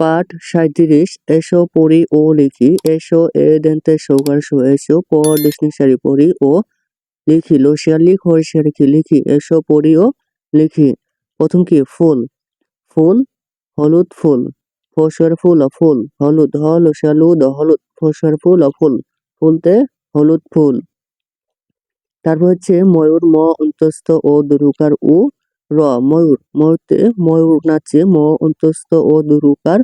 পাঠ সাঁইত্রিশ, এসো, পড়ি ও লিখি। এসো, এ দেন্তে সৌকার এসো, প ডিসনিসারি পড়ি ও লিখি। লসিয়ার লিখ হরিষিয়ার কি লিখি। এসো, পড়ি ও লিখি। প্রথম কি? ফুল। ফুল, হলুদ ফুল। ফসর ফুল ফুল হলুদ, হ লসিয়ালু দ, হলুদ। ফসর ফুল ফুল ফুলতে হলুদ ফুল। তারপর হচ্ছে ময়ূর, ম, অন্তস্থ ও দুরুকার উ। র, ময়ূর। ময়ূরতে, ময়ূর নাচে ম অন্তস্থ ও দুরুকার।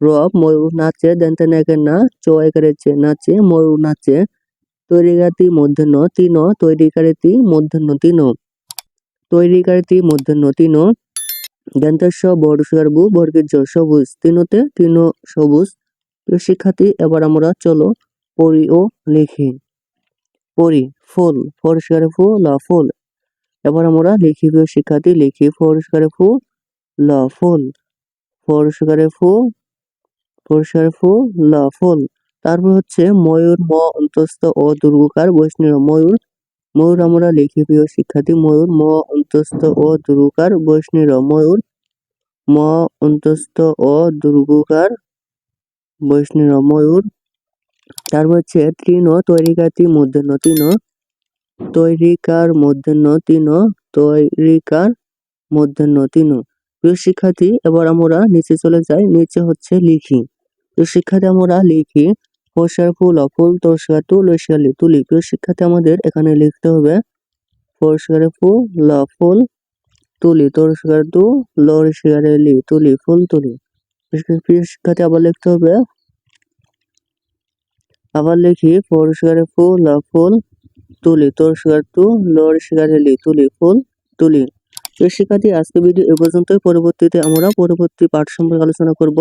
র, ময়ূর নাচে দেনতে নাকে না চয় করেছে নাচে ময়ূর নাচে। তৈরিগাতি মধ্যাহ্ন তিন, তৈরিকারিতি মধ্যাহ্ন তিন। তৈরিকারিতি মধ্যাহ্ন তিন। দন্তস্ব বর্ষার বু বর্গের জ সবুজ। তিনতে তিন, সবুজ। প্রিয় শিক্ষার্থী, এবার আমরা চলো পড়ি ও লিখি। পড়ি, ফুল ফরস্কারে ফু ল ফুল। এবার আমরা লিখি প্রিয় শিক্ষার্থী, লিখি ফরস্কারে ফু, ল, ফুল। ফরস্কারে ফু ফরস্কারে ফু, ল, ফুল। তারপর হচ্ছে ময়ূর, ম, অন্তস্থ ও দুর্গকার বৈষ্ণব ময়ূর। ময়ূর আমরা লিখি প্রিয় শিক্ষার্থী, ময়ূর, ম, অন্তস্থ ও দুর্গকার বৈষ্ণব ময়ূর। ম, অন্তস্থ ও দুর্গকার বৈষ্ণব ময়ূর। তারপর হচ্ছে তৃণ তৈরিকাতি মধ্যাহ্ন তৃণ। তৈরিকার মধ্যাহ্ন তিন তৈরিকার মধ্যাহ্ন তিন প্রিয় শিক্ষার্থী, এবার আমরা নিচে চলে যাই। নিচে হচ্ছে লিখি। প্রিয় শিক্ষার্থী, আমরা লিখি ফসার ফুল, অফুল তোষা তু লসালি তুলি। প্রিয় শিক্ষার্থী, আমাদের এখানে লিখতে হবে ফসকার ফুল, ল, ফুল, তুলি তোরস্কার তু লরিশিয়ারে লি, তুলি, ফুল, তুলি। প্রিয় শিক্ষার্থী, আবার লিখতে হবে, আবার লিখি ফরস্কারে ফুল ল ফুল তুলি তোর শিকার তু লরিশিয়ারে লি তুলি ফুল তুলি তো শিক্ষার্থী আজকে ভিডিও এ পর্যন্তই। পরবর্তীতে আমরা পরবর্তী পাঠ সম্পর্কে আলোচনা করব।